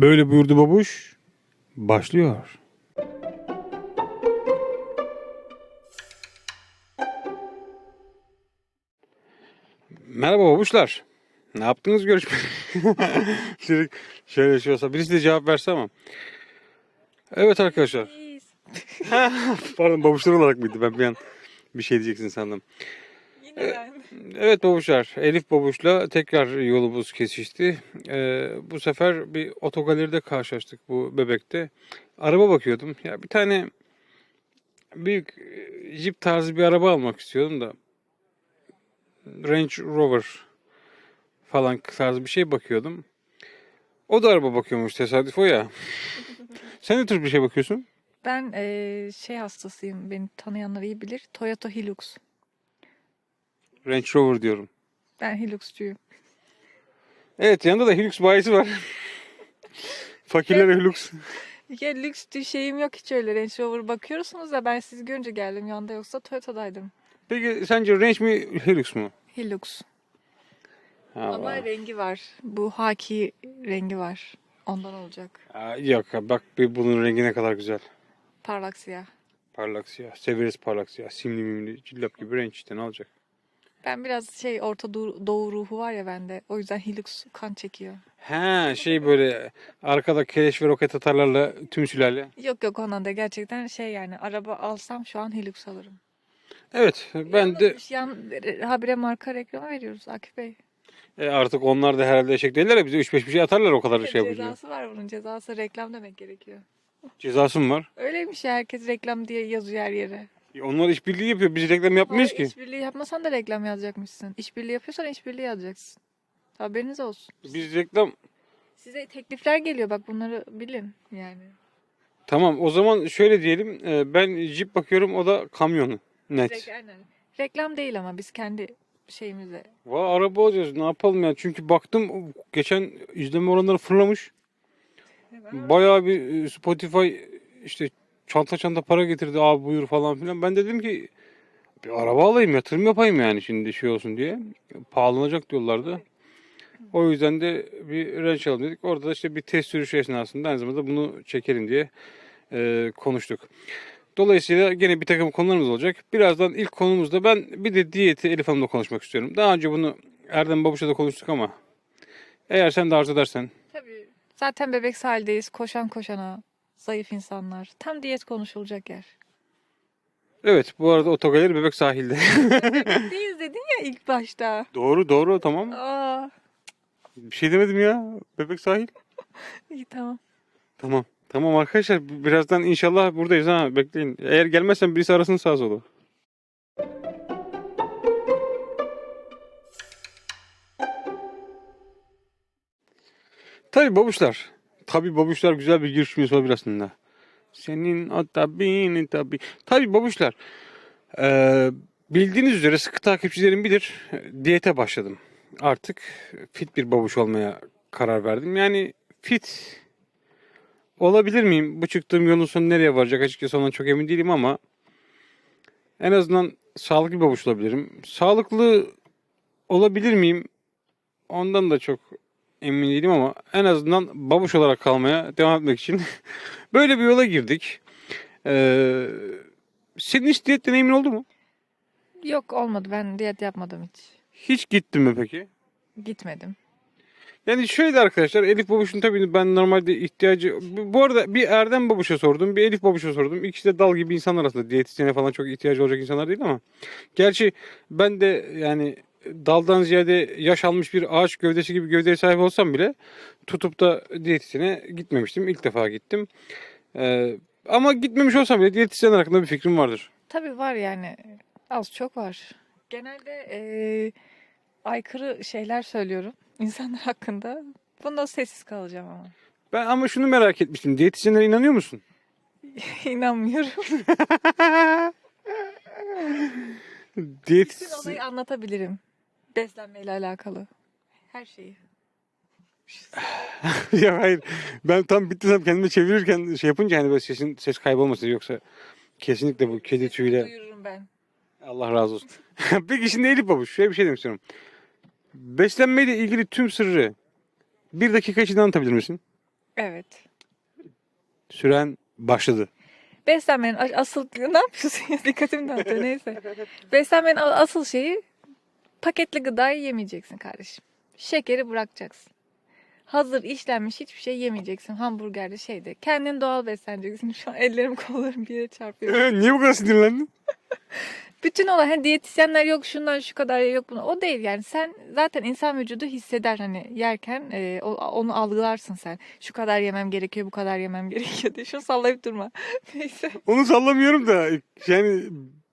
Böyle buyurdu babuş. Başlıyor. Merhaba babuşlar. Ne yaptınız görüşme? Şimdi şöyle şey olsa birisi de cevap verse ama. Evet arkadaşlar. Pardon babuşlar olarak mıydı? Ben bir an bir şey diyeceksin sandım. Yine ben. Evet babuşlar, Elif babuşla tekrar yolumuz kesişti. Ee, bu sefer bir otogaleride karşılaştık bu bebekte. Araba bakıyordum. Ya bir tane büyük e, Jeep tarzı bir araba almak istiyordum da. Range Rover falan tarzı bir şey bakıyordum. O da araba bakıyormuş tesadüf o ya. Sen ne tür bir şey bakıyorsun? Ben eee, şey hastasıyım. Beni tanıyanlar iyi bilir. Toyota Hilux. Range Rover diyorum. Ben Hilux'cuyum. Evet yanında da Hilux bayisi var. Fakirlere Hilux. Ya lüks şeyim yok hiç öyle. Range Rover bakıyorsunuz da ben sizi görünce geldim. Yanında yoksa Toyota'daydım. Peki sence Range mi Hilux mu? Hilux. Ha, Ama vay. rengi var. Bu haki rengi var. Ondan olacak. Aa, yok bak bir bunun rengi ne kadar güzel. Parlak siyah. Parlak siyah. Severiz parlak siyah. Simli mimli cillop gibi renk işte ne olacak? Ben biraz şey Orta Doğu, Doğu ruhu var ya bende. O yüzden Hilux kan çekiyor. He şey böyle arkada keleş ve roket atarlarla tüm sülale. Yok yok ondan da gerçekten şey yani araba alsam şu an Hilux alırım. Evet ben de Yan, habire marka reklamı veriyoruz Akif Bey. e, artık onlar da herhalde eşek değiller ya bize 3-5 bir şey atarlar o kadar şey yapınca. Cezası var bunun cezası reklam demek gerekiyor. Cezası mı var? Öyleymiş ya herkes reklam diye yazıyor her yere. E, onlar işbirliği yapıyor. Biz reklam yapmıyoruz Hayır, ki. İşbirliği yapmasan da reklam yazacakmışsın. İşbirliği yapıyorsan işbirliği yazacaksın. Haberiniz olsun. Biz reklam Size teklifler geliyor bak bunları bilin yani. tamam o zaman şöyle diyelim e, ben Jeep bakıyorum o da kamyonu. Net. Rek- aynen. Reklam değil ama biz kendi şeyimize. Vay araba alacağız ne yapalım ya çünkü baktım geçen izleme oranları fırlamış. Bayağı bir e, Spotify işte çanta çanta para getirdi abi buyur falan filan. Ben de dedim ki bir araba alayım yatırım yapayım yani şimdi şey olsun diye. Pahalanacak diyorlardı. O yüzden de bir Range alalım dedik. Orada da işte bir test sürüşü esnasında aynı zamanda bunu çekelim diye e, konuştuk. Dolayısıyla gene bir takım konularımız olacak. Birazdan ilk konumuzda ben bir de diyeti Elif Hanım'la konuşmak istiyorum. Daha önce bunu Erdem Babuş'la da konuştuk ama eğer sen de arzu edersen Tabii. Zaten bebek haldeyiz. Koşan koşana. Zayıf insanlar. Tam diyet konuşulacak yer. Evet bu arada otogaleri Bebek sahilde. Değiliz dedin ya ilk başta. doğru doğru tamam. Aa, Bir şey demedim ya. Bebek sahil. iyi tamam. Tamam. Tamam arkadaşlar birazdan inşallah buradayız ha bekleyin. Eğer gelmezsen birisi arasın sağ solu. Tabii babuşlar. Tabii babuşlar güzel bir giriş olabilir aslında. Senin o tabiini tabi. Tabii babuşlar. Ee, bildiğiniz üzere sıkı takipçilerim bilir. Diyete başladım. Artık fit bir babuş olmaya karar verdim. Yani fit olabilir miyim? Bu çıktığım yolun sonu nereye varacak açıkçası ondan çok emin değilim ama en azından sağlıklı bir babuş olabilirim. Sağlıklı olabilir miyim? Ondan da çok emin değilim ama en azından babuş olarak kalmaya devam etmek için böyle bir yola girdik. Ee, senin hiç diyet deneyimin oldu mu? Yok olmadı. Ben diyet yapmadım hiç. Hiç gittin mi peki? Gitmedim. Yani şöyle arkadaşlar Elif Babuş'un tabii ben normalde ihtiyacı bu arada bir Erdem Babuş'a sordum bir Elif Babuş'a sordum. İkisi de dal gibi insanlar aslında diyetisyene falan çok ihtiyacı olacak insanlar değil ama gerçi ben de yani daldan ziyade yaş almış bir ağaç gövdesi gibi gövdeye sahip olsam bile tutup da diyetisyene gitmemiştim. İlk defa gittim. Ee, ama gitmemiş olsam bile diyetisyen hakkında bir fikrim vardır. Tabii var yani. Az çok var. Genelde eee, aykırı şeyler söylüyorum insanlar hakkında. Bunda sessiz kalacağım ama. Ben ama şunu merak etmiştim. Diyetisyenlere inanıyor musun? İnanmıyorum. Bütün Diyetisyen... olayı anlatabilirim. Beslenmeyle alakalı. Her şeyi. ya hayır. Ben tam bittiysem kendimi çevirirken şey yapınca hani böyle sesin ses kaybolmasın yoksa kesinlikle bu kedi tüyüyle Duyururum ben. Allah razı olsun. Peki şimdi Elif Babuş şöyle bir şey demek istiyorum. Beslenmeyle ilgili tüm sırrı bir dakika içinde anlatabilir misin? Evet. Süren başladı. Beslenmenin a- asıl... Ne yapıyorsun ya? Dikkatim dağıtıyor. Neyse. Beslenmenin a- asıl şeyi paketli gıdayı yemeyeceksin kardeşim. Şekeri bırakacaksın. Hazır işlenmiş hiçbir şey yemeyeceksin. Hamburgerde şeyde. Kendin doğal besleneceksin. Şu an ellerim kollarım bir yere çarpıyor. Ee, Niye bu kadar sinirlendin? Bütün olay hani diyetisyenler yok şundan şu kadar yok bunu. O değil yani sen zaten insan vücudu hisseder hani yerken e, o- onu algılarsın sen. Şu kadar yemem gerekiyor bu kadar yemem gerekiyor diye. Şunu sallayıp durma. Neyse. Onu sallamıyorum da yani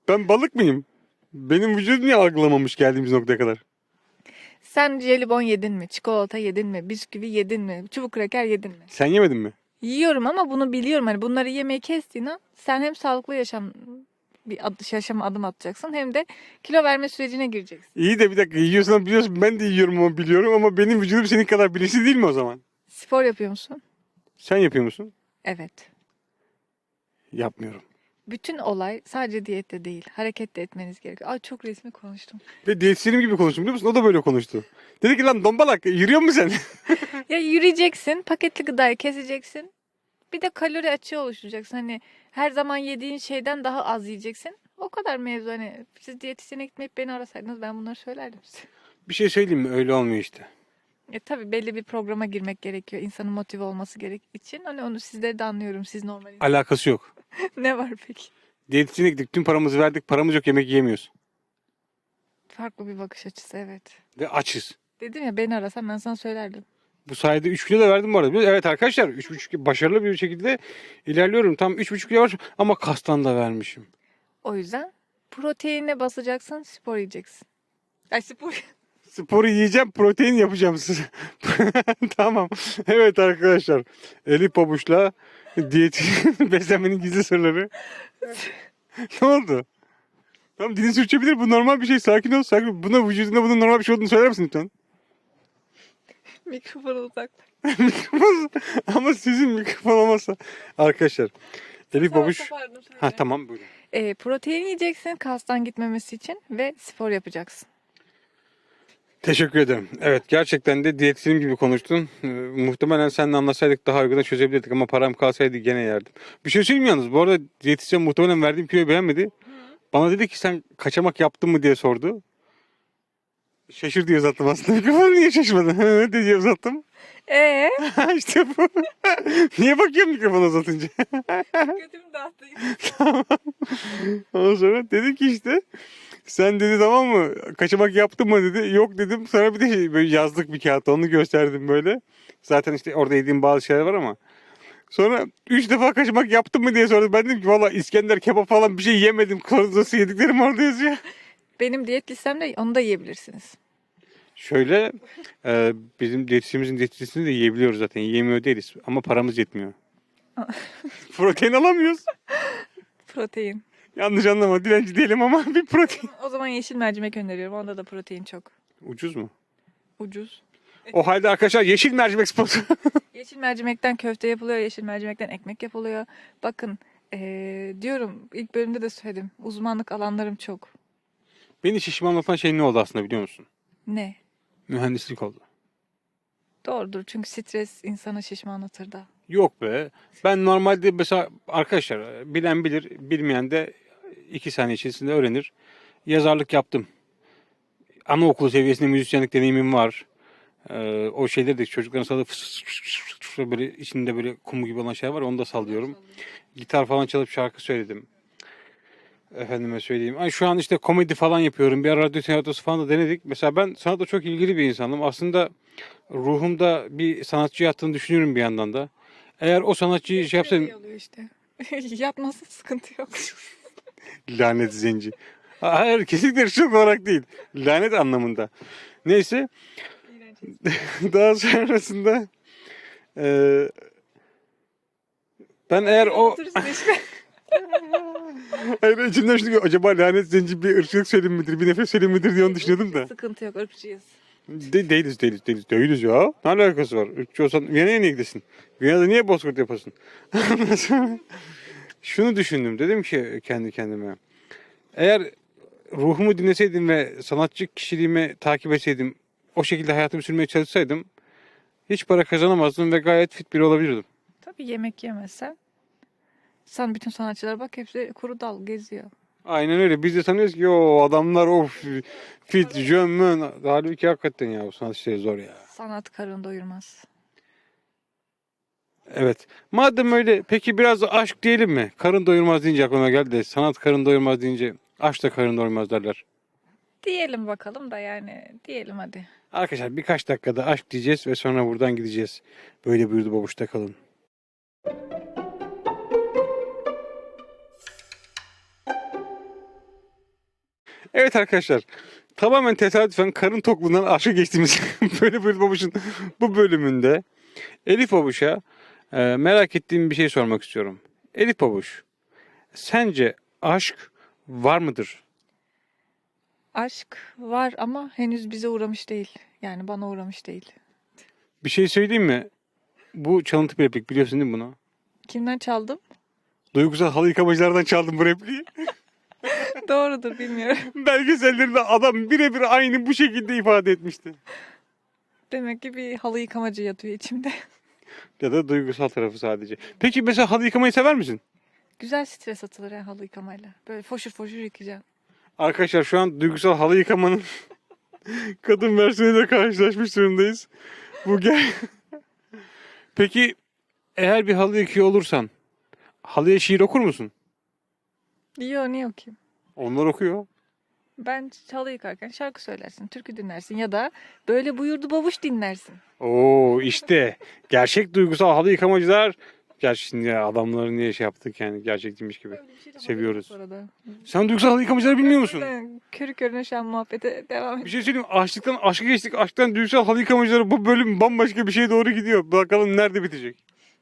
ben balık mıyım? Benim vücudum niye algılamamış geldiğimiz noktaya kadar? Sen jelibon yedin mi? Çikolata yedin mi? Bisküvi yedin mi? Çubuk kraker yedin mi? Sen yemedin mi? Yiyorum ama bunu biliyorum. Hani bunları yemeyi kestiğin an sen hem sağlıklı yaşam bir ad, yaşama adım atacaksın hem de kilo verme sürecine gireceksin. İyi de bir dakika yiyorsan biliyorsun ben de yiyorum ama biliyorum ama benim vücudum senin kadar bilinçli değil mi o zaman? Spor yapıyor musun? Sen yapıyor musun? Evet. Yapmıyorum. Bütün olay sadece diyette değil, hareket de etmeniz gerekiyor. Ay çok resmi konuştum. Ve diyetisyenim gibi konuştum biliyor musun? O da böyle konuştu. Dedi ki lan dombalak yürüyor musun sen? Ya yürüyeceksin, paketli gıdayı keseceksin. Bir de kalori açığı oluşturacaksın. Hani her zaman yediğin şeyden daha az yiyeceksin. O kadar mevzu hani siz diyetisyene gitmeyip beni arasaydınız ben bunları söylerdim size. bir şey söyleyeyim mi? Öyle olmuyor işte. E tabii belli bir programa girmek gerekiyor. İnsanın motive olması gerek için. Hani onu sizleri de anlıyorum. Siz normal. Alakası yok. ne var peki? Diyetisyene gittik tüm paramızı verdik paramız yok yemek yiyemiyoruz. Farklı bir bakış açısı evet. Ve açız. Dedim ya beni arasan ben sana söylerdim. Bu sayede 3 kilo da verdim bu arada. Evet arkadaşlar 3,5 kilo başarılı bir şekilde ilerliyorum. Tam 3,5 kilo var ama kastan da vermişim. O yüzden proteine basacaksın, spor yiyeceksin. Ay spor. Sporu yiyeceğim, protein yapacağım size. tamam. Evet arkadaşlar. Elif Pabuç'la diyet beslenmenin gizli sırları. ne oldu? Tamam dilin sürçebilir. Bu normal bir şey. Sakin ol. Sakin. Buna vücudunda bunun normal bir şey olduğunu söyler misin lütfen? Mikrofonu uzak. Mikrofon- Ama sizin mikrofon olmazsa. Arkadaşlar. Elif Pabuç. Ha tamam buyurun. E, protein yiyeceksin kastan gitmemesi için ve spor yapacaksın. Teşekkür ederim. Evet gerçekten de diyetisyenim gibi konuştun. Ee, muhtemelen seninle anlaşsaydık daha uyguna çözebilirdik ama param kalsaydı gene yerdim. Bir şey söyleyeyim yalnız? Bu arada diyetisyen muhtemelen verdiğim kiloyu beğenmedi. Bana dedi ki sen kaçamak yaptın mı diye sordu. Şaşır diye uzattım aslında. Mikrofonu niye şaşırmadın? Hı diye uzattım. Ee, işte bu. niye bakıyorum mikrofonu uzatınca? Götümü dağıttı. Ondan sonra dedi ki işte sen dedi tamam mı kaçamak yaptın mı dedi. Yok dedim. Sonra bir de şey, böyle yazdık bir kağıtta onu gösterdim böyle. Zaten işte orada yediğim bazı şeyler var ama. Sonra üç defa kaçamak yaptın mı diye sordu. Ben dedim ki valla İskender kebap falan bir şey yemedim. Koronası yediklerim orada yazıyor. Benim diyet listemde onu da yiyebilirsiniz. Şöyle e, bizim diyetisyenimizin diyetçisini de yiyebiliyoruz zaten. Yiyemiyor değiliz ama paramız yetmiyor. Protein alamıyoruz. Protein. Yanlış anlama dilenci değilim ama bir protein. O zaman yeşil mercimek öneriyorum. Onda da protein çok. Ucuz mu? Ucuz. O halde arkadaşlar yeşil mercimek sponsor. Yeşil mercimekten köfte yapılıyor. Yeşil mercimekten ekmek yapılıyor. Bakın ee, diyorum ilk bölümde de söyledim. Uzmanlık alanlarım çok. Beni şişmanlatan şey ne oldu aslında biliyor musun? Ne? Mühendislik oldu. Doğrudur çünkü stres insanı şişmanlatır da. Yok be. Ben normalde mesela arkadaşlar bilen bilir, bilmeyen de iki saniye içerisinde öğrenir. Yazarlık yaptım. Anaokulu seviyesinde müzisyenlik deneyimim var. Ee, o şeyleri de çocukların fıs fıs fıs fıs böyle içinde böyle kum gibi olan şey var onu da sallıyorum. Gitar falan çalıp şarkı söyledim. Efendime söyleyeyim. Ay şu an işte komedi falan yapıyorum. Bir ara radyo tiyatrosu falan da denedik. Mesela ben sanatla çok ilgili bir insanım. Aslında ruhumda bir sanatçı yattığını düşünüyorum bir yandan da. Eğer o sanatçıyı şey yapsaydım... İyi oluyor işte. Yatması sıkıntı yok. Lanet zenci. Hayır kesinlikle ırkçılık olarak değil. Lanet anlamında. Neyse. Daha sonrasında eee, ben eğer o hayır içimden şunu acaba lanet zenci bir ırkçılık söylemi midir bir nefret söylemi midir diye onu düşünüyordum da. Sıkıntı yok ırkçıyız. De, değiliz değiliz değiliz değiliz ya. Ne alakası var? Irkçı olsan Viyana'ya niye gidesin? Viyana'da niye bozkurt yapasın? Şunu düşündüm. Dedim ki kendi kendime. Eğer ruhumu dinleseydim ve sanatçı kişiliğimi takip etseydim, o şekilde hayatımı sürmeye çalışsaydım hiç para kazanamazdım ve gayet fit biri olabilirdim. Tabii yemek yemezsen. Sen bütün sanatçılara bak hepsi kuru dal geziyor. Aynen öyle. Biz de sanıyoruz ki o adamlar of fit, jömmen. Halbuki hakikaten ya bu sanat işleri zor ya. Sanat karın doyurmaz. Evet. Madem öyle peki biraz da aşk diyelim mi? Karın doyurmaz deyince aklıma geldi de sanat karın doyurmaz deyince aşk da karın doyurmaz derler. Diyelim bakalım da yani diyelim hadi. Arkadaşlar birkaç dakikada aşk diyeceğiz ve sonra buradan gideceğiz. Böyle buyurdu babuşta kalın. Evet arkadaşlar. Tamamen tesadüfen karın tokluğundan aşka geçtiğimiz böyle buyurdu babuşun bu bölümünde Elif babuşa e, merak ettiğim bir şey sormak istiyorum. Elif babuş sence aşk var mıdır? Aşk var ama henüz bize uğramış değil. Yani bana uğramış değil. Bir şey söyleyeyim mi? Bu çalıntı bir replik biliyorsun değil mi bunu? Kimden çaldım? Duygusal halı yıkamacılardan çaldım bu repliği. Doğrudur bilmiyorum. Belgesellerinde adam birebir aynı bu şekilde ifade etmişti. Demek ki bir halı yıkamacı yatıyor içimde. Ya da duygusal tarafı sadece. Peki mesela halı yıkamayı sever misin? Güzel stres atılır ya halı yıkamayla. Böyle foşur foşur yıkayacaksın. Arkadaşlar şu an duygusal halı yıkamanın kadın versiyonuyla karşılaşmış durumdayız. Bu gel. Peki eğer bir halı yıkıyor olursan halıya şiir okur musun? Diyor niye okuyayım? Onlar okuyor. Ben halı yıkarken şarkı söylersin, türkü dinlersin ya da böyle buyurdu babuş dinlersin. Oo işte gerçek duygusal halı yıkamacılar. Gerçi şimdi adamları niye şey yaptık yani gerçekmiş gibi. Bir şey Seviyoruz. Sen duygusal halı yıkamacıları bilmiyor musun? Ben körü körüne şu an muhabbete devam Bir ediyorum. şey söyleyeyim? Açlıktan aşka geçtik. Aşktan duygusal halı yıkamacıları bu bölüm bambaşka bir şeye doğru gidiyor. Bakalım nerede bitecek.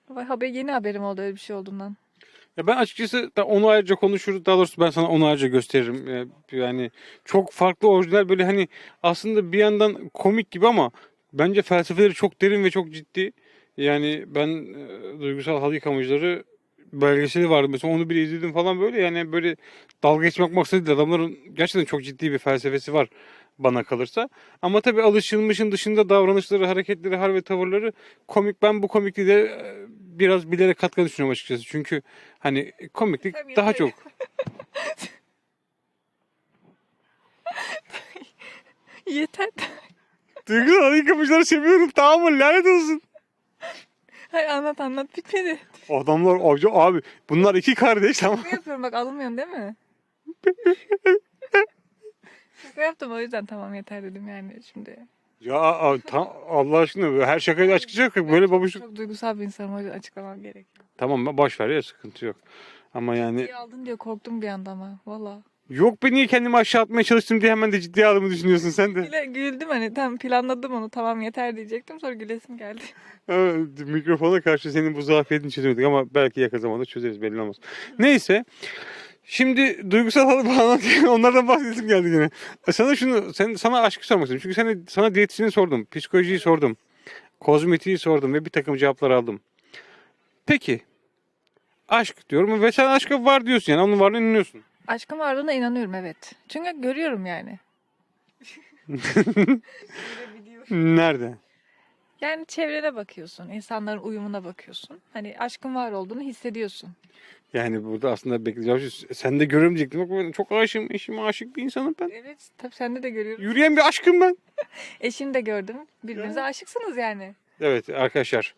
Vay haber yeni haberim oldu öyle bir şey olduğundan. Ya ben açıkçası da onu ayrıca konuşuruz. Daha doğrusu ben sana onu ayrıca gösteririm. Ee, Yani çok farklı orijinal böyle hani aslında bir yandan komik gibi ama bence felsefeleri çok derin ve çok ciddi. Yani ben e, duygusal halı yıkamacıları belgeseli vardı mesela onu bile izledim falan böyle yani böyle dalga geçmek maksadı adamların gerçekten çok ciddi bir felsefesi var bana kalırsa. Ama tabii alışılmışın dışında davranışları, hareketleri, hal ve tavırları komik. Ben bu komikliği de e, biraz bilerek katkı düşünüyorum açıkçası. Çünkü hani komiklik Tabii, daha tabii. çok. Yeter. Duygusal halı yıkamacıları seviyorum tamam mı? Lanet olsun. Hayır anlat anlat bitmedi. Adamlar avcı abi bunlar iki kardeş tamam. Ne yapıyorum bak alınmıyorsun değil mi? Şaka yaptım o yüzden tamam yeter dedim yani şimdi. Ya a- ta- Allah aşkına her şakayı açıklayacak böyle babuşuk. Çok duygusal bir insanım o yüzden açıklamam gerekiyor. Tamam boş ver ya sıkıntı yok. Ama yani İyi aldın diye korktum bir anda ama valla. yok be niye kendimi aşağı atmaya çalıştım diye hemen de ciddiye aldığımı düşünüyorsun sen de. Güle, güldüm hani tam planladım onu tamam yeter diyecektim sonra gülesim geldi. Evet, mikrofona karşı senin bu zafiyetini çözüyorduk ama belki yakın zamanda çözeriz belli olmaz. Neyse. Şimdi duygusal halı bağlantı onlardan bahsedesim geldi yine. Sana şunu sen sana aşkı sormak istiyorum. Çünkü sana, sana diyetisyeni sordum. Psikolojiyi sordum. Kozmetiği sordum ve bir takım cevaplar aldım. Peki. Aşk diyorum ve sen aşka var diyorsun yani onun varlığına inanıyorsun. Aşkın varlığına inanıyorum evet. Çünkü görüyorum yani. Nerede? Yani çevrene bakıyorsun, insanların uyumuna bakıyorsun. Hani aşkın var olduğunu hissediyorsun. Yani burada aslında bekleyeceğim sen de görüyorum diyecektim. Bak ben çok aşığım, eşime aşık bir insanım ben. Evet, tabii sende de görüyorum. Yürüyen bir aşkım ben. Eşini de gördüm. Birbirinize aşıksınız yani. Evet arkadaşlar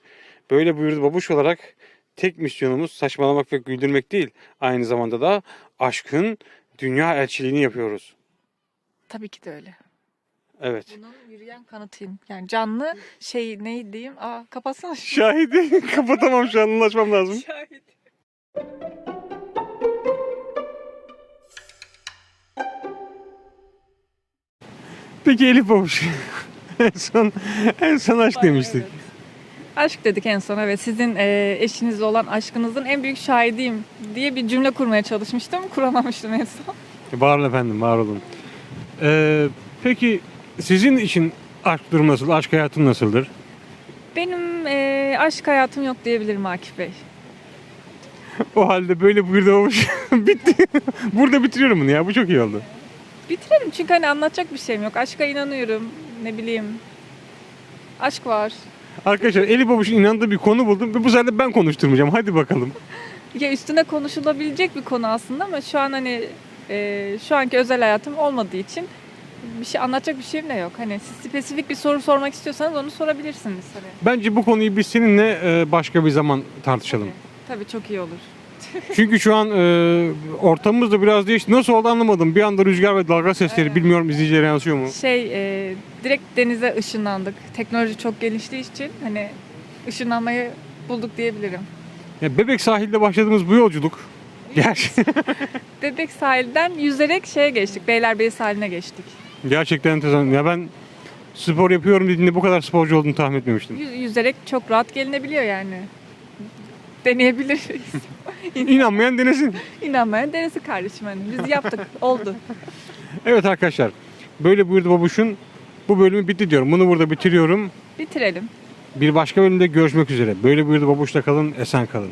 böyle buyurdu babuş olarak tek misyonumuz saçmalamak ve güldürmek değil. Aynı zamanda da aşkın dünya elçiliğini yapıyoruz. Tabii ki de öyle. Evet. Bunun yürüyen kanıtıyım. Yani canlı şey ne diyeyim? Aa kapatsana. Şahidi kapatamam şu an anlaşmam lazım. Şahit. Peki Elif babuş. en son, en son aşk demiştik. Evet. Aşk dedik en son evet. Sizin e, eşinizle olan aşkınızın en büyük şahidiyim diye bir cümle kurmaya çalışmıştım. Kuramamıştım en son. Var olun efendim var olun. Ee, peki sizin için aşk durum nasıl? Aşk hayatın nasıldır? Benim e, aşk hayatım yok diyebilirim Akif Bey. O halde böyle buyurdu babuş. Bitti. Burada bitiriyorum bunu ya. Bu çok iyi oldu. Bitirelim çünkü hani anlatacak bir şeyim yok. Aşka inanıyorum. Ne bileyim. Aşk var. Arkadaşlar Eli Babuş'un inandığı bir konu buldum ve bu sefer de ben konuşturmayacağım. Hadi bakalım. Ya üstüne konuşulabilecek bir konu aslında ama şu an hani e, şu anki özel hayatım olmadığı için bir şey anlatacak bir şeyim de yok. Hani siz spesifik bir soru sormak istiyorsanız onu sorabilirsiniz. Hani. Bence bu konuyu biz seninle e, başka bir zaman tartışalım. Tabii, tabii çok iyi olur. Çünkü şu an e, ortamımız da biraz değişti. Nasıl oldu anlamadım. Bir anda rüzgar ve dalga sesleri Evet. bilmiyorum izleyicilere yansıyor mu? Şey e, direkt denize ışınlandık. Teknoloji çok geliştiği için hani ışınlanmayı bulduk diyebilirim. Ya Bebek sahilde başladığımız bu yolculuk. Ger Bebek sahilden yüzerek şeye geçtik. Beylerbeyi sahiline geçtik. Gerçekten enteresan. Ya ben spor yapıyorum dediğinde bu kadar sporcu olduğunu tahmin etmemiştim. Yüz- yüzerek çok rahat gelinebiliyor yani. Deneyebiliriz. İnanmayan denesin. İnanmayan denesi kardeşim hani. Biz yaptık. Oldu. Evet arkadaşlar. Böyle buyurdu babuşun. Bu bölümü bitti diyorum. Bunu burada bitiriyorum. Bitirelim. Bir başka bölümde görüşmek üzere. Böyle buyurdu babuşla kalın, esen kalın.